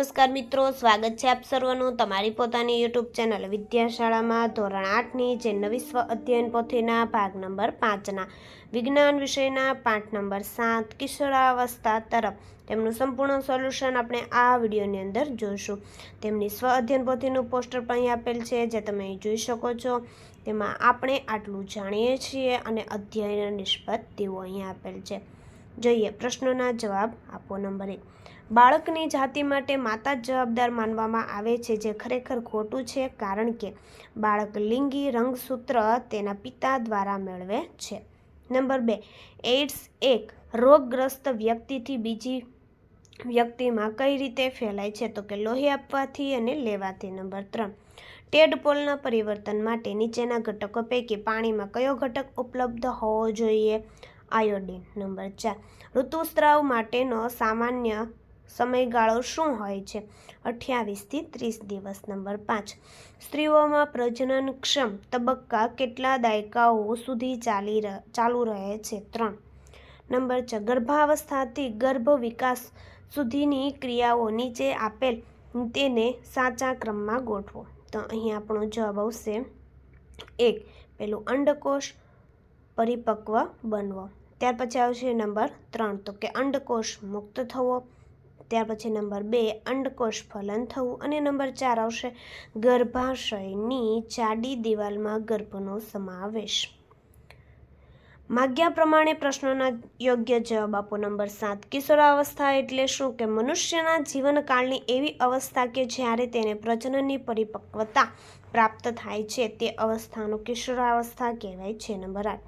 નમસ્કાર મિત્રો, સ્વાગત છે આપ સર્વનું તમારી પોતાની યુટ્યુબ ચેનલ વિદ્યાશાળામાં ધોરણ આઠની, જે નવી સ્વ અધ્યયન પોથીના ભાગ નંબર પાંચના વિજ્ઞાન વિષયના પાઠ નંબર સાત, કિશોરાવસ્થા તરફ. તેમનું સંપૂર્ણ સોલ્યુશન આપણે આ વિડીયોની અંદર જોઈશું. તેમની સ્વ અધ્યયન પોથીનું પોસ્ટર પણ અહીં આપેલ છે, જે તમે અહીં જોઈ શકો છો. તેમાં આપણે આટલું જાણીએ છીએ અને અધ્યયન નિષ્પત તેઓ અહીં આપેલ છે. જોઈએ પ્રશ્નોના જવાબ આપો નંબર. એક બાળકની જાતિ માટે માતા જ જવાબદાર માનવામાં આવે છે, જે ખરેખર ખોટું છે, કારણ કે બાળક લિંગી રંગસૂત્ર તેના પિતા દ્વારા મેળવે છે. નંબર બે, એઇડ્સ એક રોગગ્રસ્ત વ્યક્તિથી બીજી વ્યક્તિમાં કઈ રીતે ફેલાય છે, તો કે લોહી આપવાથી અને લેવાથી? નંબર ત્રણ ટેડપોલના પરિવર્તન માટે નીચેના ઘટકો પૈકી પાણીમાં કયો ઘટક ઉપલબ્ધ હોવો જોઈએ? આયોડિન. નંબર ચાર, ઋતુસ્રાવ માટેનો સામાન્ય સમયગાળો શું હોય છે? અઠ્યાવીસથી ત્રીસ દિવસ. નંબર પાંચ. સ્ત્રીઓમાં પ્રજનનક્ષમ તબક્કા કેટલા દાયકાઓ સુધી ચાલી ચાલુ રહે છે? ત્રણ. નંબર છ. ગર્ભાવસ્થાથી ગર્ભ વિકાસ સુધીની ક્રિયાઓ નીચે આપેલ તેને સાચા ક્રમમાં ગોઠવો. તો અહીં આપણો જવાબ આવશે એક. પેલું અંડકોષ પરિપક્વ બનવો. ત્યાર પછી આવશે નંબર ત્રણ. તો કે અંડકોષ મુક્ત થવો. ત્યાર પછી નંબર બે, અંડકોષ ફલન થવું અને નંબર ચાર આવશે ગર્ભાશયની જાડી દિવાલમાં ગર્ભનો સમાવેશ. માગ્યા પ્રમાણે પ્રશ્નોના યોગ્ય જવાબ આપો. નંબર સાત, કિશોરાવસ્થા એટલે શું? કે મનુષ્યના જીવનકાળની એવી અવસ્થા કે જ્યારે તેને પ્રજનનની પરિપક્વતા પ્રાપ્ત થાય છે, તે અવસ્થાનો કિશોરાવસ્થા કહેવાય છે. નંબર આઠ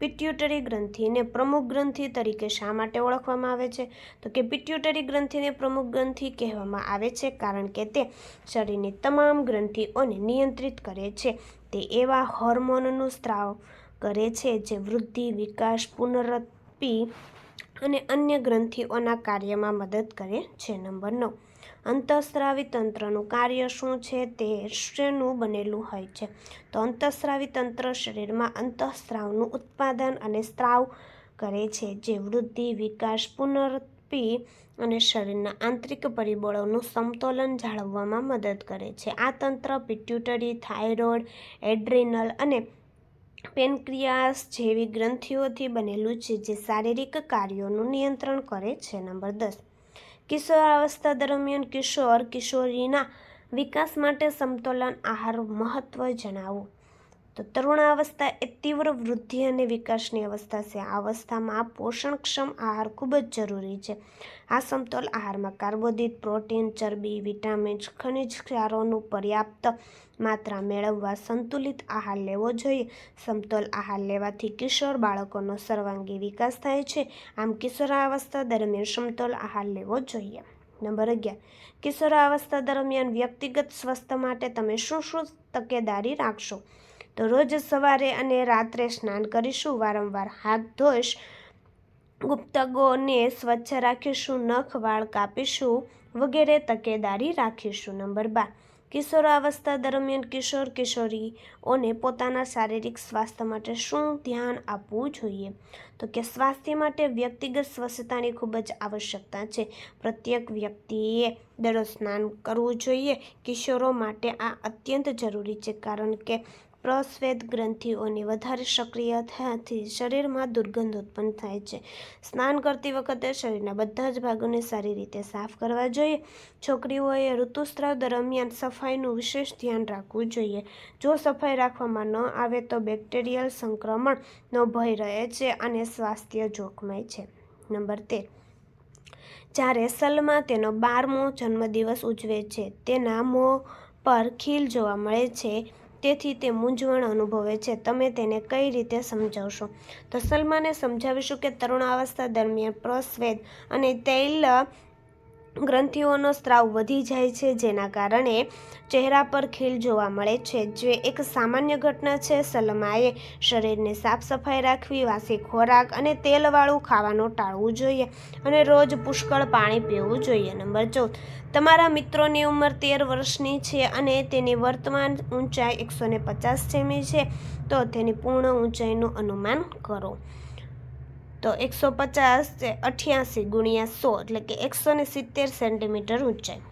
પિટ્યુટરી ગ્રંથિને પ્રમુખ ગ્રંથિ તરીકે શા માટે ઓળખવામાં આવે છે? તો કે પિટ્યુટરી ગ્રંથિને પ્રમુખ ગ્રંથિ કહેવામાં આવે છે કારણ કે તે શરીરની તમામ ગ્રંથિઓને નિયંત્રિત કરે છે. તે એવા હોર્મોનનું સ્ત્રાવ કરે છે જે વૃદ્ધિ, વિકાસ પુનરત્પી અને અન્ય ગ્રંથિઓના કાર્યમાં મદદ કરે છે. નંબર નવ. અંતઃસ્રાવી તંત્રનું કાર્ય શું છે તે શેનું બનેલું હોય છે. તો અંતઃસ્રાવી તંત્ર શરીરમાં અંતઃસ્રાવનું ઉત્પાદન અને સ્ત્રાવ કરે છે, જે વૃદ્ધિ, વિકાસ પુનરપી અને શરીરના આંતરિક પરિબળોનું સમતોલન જાળવવામાં મદદ કરે છે. આ તંત્ર પિટ્યુટરી, થાઇરોઇડ, એડ્રિનલ અને પેનક્રિયાસ જેવી ગ્રંથિઓથી બનેલું છે, જે શારીરિક કાર્યોનું નિયંત્રણ કરે છે. નંબર દસ. કિશોરાવસ્થા દરમિયાન કિશોર કિશોરીના વિકાસ માટે સમતોલન આહાર મહત્વ જણાવો. તો તરુણાવસ્થા એ તીવ્ર વૃદ્ધિ અને વિકાસની અવસ્થા છે. આ અવસ્થામાં પોષણક્ષમ આહાર ખૂબ જ જરૂરી છે. આ સમતોલ આહારમાં કાર્બોદિત, પ્રોટીન, ચરબી, વિટામિન્સ, ખનિજ ક્ષારોનું પર્યાપ્ત માત્રા મેળવવા સંતુલિત આહાર લેવો જોઈએ. સમતોલ આહાર લેવાથી કિશોર બાળકોનો સર્વાંગી વિકાસ થાય છે. આમ કિશોરાવસ્થા દરમિયાન સમતોલ આહાર લેવો જોઈએ. નંબર અગિયાર. કિશોરાવસ્થા દરમિયાન વ્યક્તિગત સ્વાસ્થ્ય માટે તમે શું શું તકેદારી રાખશો? તો રોજ સવારે અને રાત્રે સ્નાન કરીશું. વારંવાર હાથ ધોઈશ. ગુપ્તગોને સ્વચ્છ રાખીશું. નખ, વાળ કાપીશું. વગેરે તકેદારી રાખીશું. નંબર બાર, કિશોરાવસ્થા દરમિયાન કિશોર કિશોરીઓને પોતાના શારીરિક સ્વાસ્થ્ય માટે શું ધ્યાન આપવું જોઈએ? તો કે સ્વાસ્થ્ય માટે વ્યક્તિગત સ્વચ્છતાની ખૂબ જ આવશ્યકતા છે. પ્રત્યેક વ્યક્તિએ દરરોજ સ્નાન કરવું જોઈએ. કિશોરો માટે આ અત્યંત જરૂરી છે. કારણ કે પ્રસ્વેદ ગ્રંથિઓની વધારે સક્રિય થયાથી શરીરમાં દુર્ગંધ ઉત્પન્ન થાય છે. સ્નાન કરતી વખતે શરીરના બધા જ ભાગોને સારી રીતે સાફ કરવા જોઈએ. છોકરીઓએ ઋતુસ્રાવ દરમિયાન સફાઈનું વિશેષ ધ્યાન રાખવું જોઈએ. જો સફાઈ રાખવામાં ન આવે તો બેક્ટેરિયલ સંક્રમણનો ભય રહે છે અને સ્વાસ્થ્ય જોખમાય છે. નંબર તેર. જ્યારે સલમા તેનો બારમો જન્મદિવસ ઉજવે છે, તેના મોં પર ખીલ જોવા મળે છે. તેથી તે મૂંઝવણ અનુભવે છે. તમે તેને કઈ રીતે સમજાવશો? તો સલમાને સમજાવીશું કે તરુણાવસ્થા દરમિયાન પ્રસ્વેદ અને તૈલ ગ્રંથિઓનો સ્ત્રાવ વધી જાય છે, જેના કારણે ચહેરા પર ખીલ જોવા મળે છે. જે એક સામાન્ય ઘટના છે, સલમાએ શરીરને સાફ સફાઈ રાખવી, વાસી ખોરાક અને તેલવાળું ખાવાનું ટાળવું જોઈએ અને રોજ પુષ્કળ પાણી પીવું જોઈએ. નંબર ચૌદ તમારા મિત્રોની ઉંમર તેર વર્ષની છે અને તેની વર્તમાન ઊંચાઈ એકસો પચાસ સેમી છે, તો તેની પૂર્ણ ઊંચાઈનું અનુમાન કરો. તો એકસો પચાસ અઠ્યાસી ગુણ્યા સો એટલે કે એકસો સિત્તેર સેન્ટીમીટર ઊંચાઈ.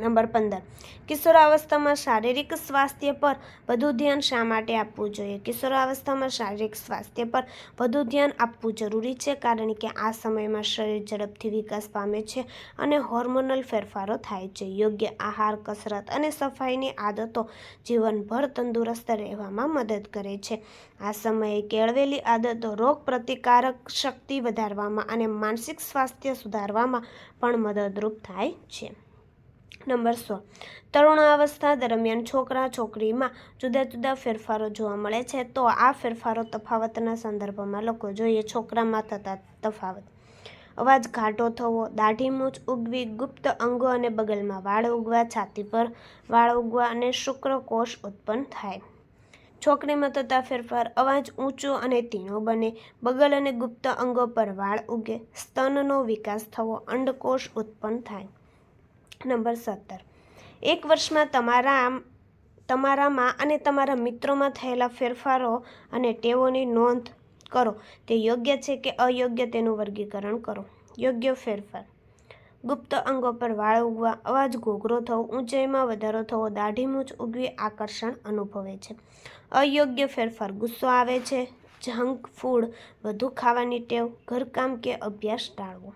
નંબર પંદર. કિશોરાવસ્થામાં શારીરિક સ્વાસ્થ્ય પર વધુ ધ્યાન શા માટે આપવું જોઈએ? કિશોરાવસ્થામાં શારીરિક સ્વાસ્થ્ય પર વધુ ધ્યાન આપવું જરૂરી છે કારણ કે આ સમયમાં શરીર ઝડપથી વિકાસ પામે છે અને હોર્મોનલ ફેરફારો થાય છે. યોગ્ય આહાર, કસરત અને સફાઈની આદતો જીવનભર તંદુરસ્ત રહેવામાં મદદ કરે છે. આ સમયે કેળવેલી આદતો રોગ પ્રતિકારક શક્તિ વધારવામાં અને માનસિક સ્વાસ્થ્ય સુધારવામાં પણ મદદરૂપ થાય છે. નંબર સો. તરુણાવસ્થા દરમિયાન છોકરા છોકરીમાં જુદા જુદા ફેરફારો જોવા મળે છે. તો આ ફેરફારો તફાવતના સંદર્ભમાં લખો જોઈએ છોકરામાં થતા તફાવત. અવાજ ઘાટો થવો દાઢી મૂછ ઉગવી, ગુપ્ત અંગો અને બગલમાં વાળ ઉગવા, છાતી પર વાળ ઉગવા અને શુક્રકોષ ઉત્પન્ન થાય. છોકરીમાં થતા ફેરફાર અવાજ ઊંચો અને તીણો બને. બગલ અને ગુપ્ત અંગો પર વાળ ઉગે. સ્તનનો વિકાસ થવો, અંડકોષ ઉત્પન્ન થાય. નંબર સત્તર. એક વર્ષમાં તમારા તમારામાં અને તમારા મિત્રોમાં થયેલા ફેરફારો અને ટેવોની નોંધ કરો. તે યોગ્ય છે કે અયોગ્ય તેનું વર્ગીકરણ કરો. યોગ્ય ફેરફાર. ગુપ્ત અંગો પર વાળ ઉગવા, અવાજ ઘોઘરો થવો, ઊંચાઈમાં વધારો થવો દાઢી મૂછ ઉગવી આકર્ષણ અનુભવે છે. અયોગ્ય ફેરફાર. ગુસ્સો આવે છે, જંક ફૂડ, વધુ ખાવાની ટેવ, ઘરકામ કે અભ્યાસ ટાળવો.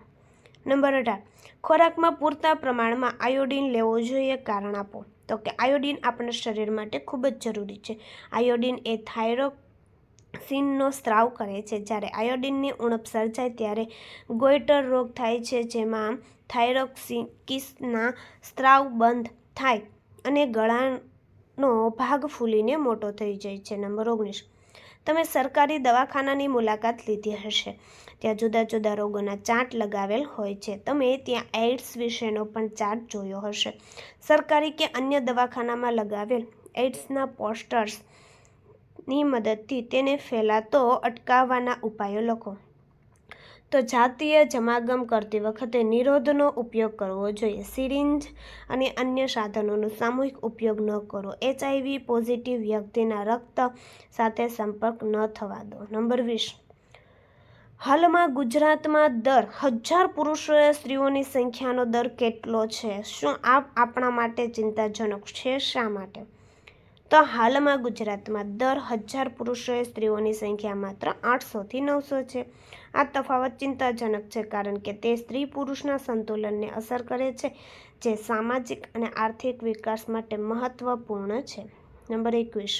નંબર અઢાર. ખોરાકમાં પૂરતા પ્રમાણમાં આયોડિન લેવો જોઈએ કારણ આપો. તો કે આયોડિન આપણા શરીર માટે ખૂબ જ જરૂરી છે. આયોડિન એ થાઇરોક્સિનનો સ્ત્રાવ કરે છે. જ્યારે આયોડિનની ઉણપ સર્જાય ત્યારે ગોઈટર રોગ થાય છે, જેમાં થાઇરોક્સિકિસના સ્ત્રાવ બંધ થાય અને ગળાનો ભાગ ફૂલીને મોટો થઈ જાય છે. નંબર ઓગણીસ. તમે સરકારી દવાખાનાની મુલાકાત લીધી હશે. ત્યાં જુદા જુદા રોગોના ચાર્ટ લગાવેલ હોય છે. તમે ત્યાં એઇડ્સ વિશેનો પણ ચાર્ટ જોયો હશે. સરકારી કે અન્ય દવાખાનામાં લગાવેલ એઇડ્સના પોસ્ટર્સની મદદથી તેને ફેલાતો અટકાવવાના ઉપાયો લખો. તો જાતીય જમાગમ કરતી વખતે નિરોધનો ઉપયોગ કરવો જોઈએ. સિરિંજ અને અન્ય સાધનોનો સામૂહિક ઉપયોગ ન કરો. એચઆઈવી પોઝિટિવ વ્યક્તિના રક્ત સાથે સંપર્ક ન થવા દો. નંબર વીસ. હાલમાં ગુજરાતમાં દર હજાર પુરુષોએ સ્ત્રીઓની સંખ્યાનો દર કેટલો છે? શું આ આપણા માટે ચિંતાજનક છે? શા માટે? તો હાલમાં ગુજરાતમાં દર હજાર પુરુષોએ સ્ત્રીઓની સંખ્યા માત્ર આઠસોથી નવસો છે. આ તફાવત ચિંતાજનક છે કારણ કે તે સ્ત્રી પુરુષના સંતુલનને અસર કરે છે, જે સામાજિક અને આર્થિક વિકાસ માટે મહત્વપૂર્ણ છે. નંબર એકવીસ.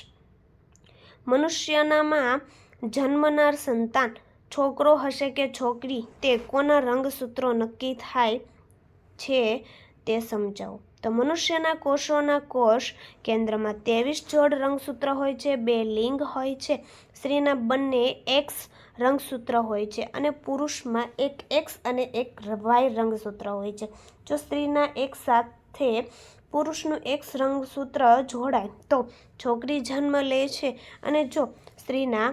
મનુષ્યનામાં જન્મનાર સંતાન છોકરો હશે કે છોકરી તે કોના રંગસૂત્રો નક્કી થાય છે તે સમજાવો. તો મનુષ્યના કોષોના કોષ કેન્દ્રમાં ત્રેવીસ જોડ રંગસૂત્ર હોય છે, બે લિંગ હોય છે. સ્ત્રીના બંને એક્સ રંગસૂત્ર હોય છે અને પુરુષમાં એક એક્સ અને એક વાય રંગસૂત્ર હોય છે. જો સ્ત્રીના એક સાથે પુરુષનું એક્સ રંગસૂત્ર જોડાય, તો છોકરી જન્મ લે છે અને જો સ્ત્રીના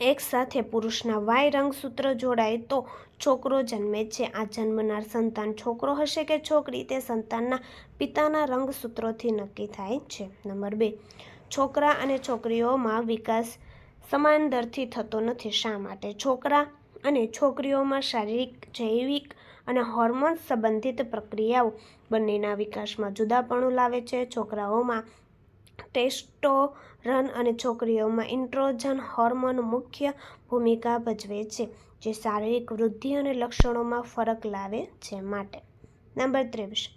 એક સાથે પુરુષના વાય રંગસૂત્ર જોડાય, તો છોકરો જન્મે છે. આ જન્મનાર સંતાન છોકરો હશે કે છોકરી તે સંતાનના પિતાના રંગસૂત્રોથી નક્કી થાય છે. નંબર બે. છોકરા અને છોકરીઓમાં વિકાસ સમાન દરથી થતો નથી. શા માટે? છોકરા અને છોકરીઓમાં શારીરિક, જૈવિક અને હોર્મોન્સ સંબંધિત પ્રક્રિયાઓ બંનેના વિકાસમાં જુદાપણું લાવે છે. છોકરાઓમાં ટેસ્ટોરન અને છોકરીઓમાં ઇન્ટ્રોજન હોર્મોન મુખ્ય ભૂમિકા ભજવે છે, જે શારીરિક વૃદ્ધિ અને લક્ષણોમાં ફરક લાવે છે માટે. નંબર ત્રેવીસ.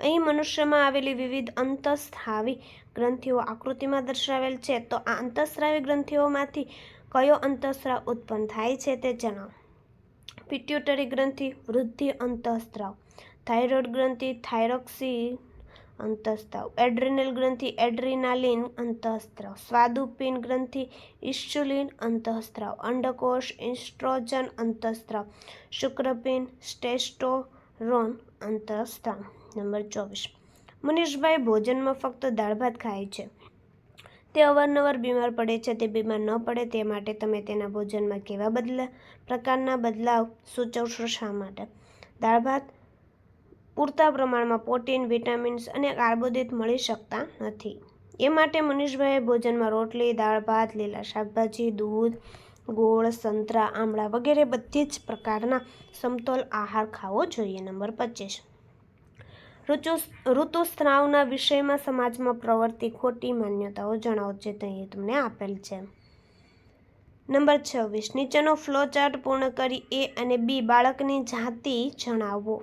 અહીં મનુષ્યમાં આવેલી વિવિધ અંતઃસ્રાવી ગ્રંથિઓ આકૃતિમાં દર્શાવેલ છે. તો આ અંતઃસ્રાવી ગ્રંથિઓમાંથી કયો અંતઃસ્રાવ ઉત્પન્ન થાય છે તે જણાવો. પિટ્યુટરી ગ્રંથિ, વૃદ્ધિ અંતઃસ્ત્રાવ. થાઇરોઇડ ગ્રંથિ, થાઇરોક્સી અંતઃસ્ત્રાવ એડ્રિનલ ગ્રંથિ એડ્રિનાલિન અંતઃસ્ત્રાવ સ્વાદુપિન ગ્રંથિ ઇન્સ્યુલિન અંતઃસ્ત્રાવ અંડકોષ ઇસ્ટ્રોજન અંતઃસ્ત્રાવ શુક્રપિન સ્ટેસ્ટોરોન અંતઃસ્ત્રાવ નંબર ચોવીસ. મનીષભાઈ ભોજનમાં ફક્ત દાળ ભાત ખાય છે. તે અવારનવાર બીમાર પડે છે, તે બીમાર ન પડે તે માટે તમે તેના ભોજનમાં કેવા બદલા, પ્રકારના બદલાવ સૂચવશો શા માટે? દાળ ભાત પૂરતા પ્રમાણમાં પ્રોટીન, વિટામિન્સ અને કાર્બોદિત મળી શકતા નથી. એ માટે મનીષભાઈએ ભોજનમાં રોટલી, દાળ ભાત, લીલા શાકભાજી, દૂધ, ગોળ, સંતરા, આમળા વગેરે બધી જ પ્રકારના સમતોલ આહાર ખાવો જોઈએ. નંબર પચીસ. ઋતુ ઋતુસ્ત્રાવના વિષયમાં સમાજમાં પ્રવર્તી ખોટી માન્યતાઓ જણાવો, જે અહીં તમને આપેલ છે. નંબર છવ્વીસ. નીચેનો ફ્લો ચાર્ટ પૂર્ણ કરી એ અને બી બાળકની જાતિ જણાવો.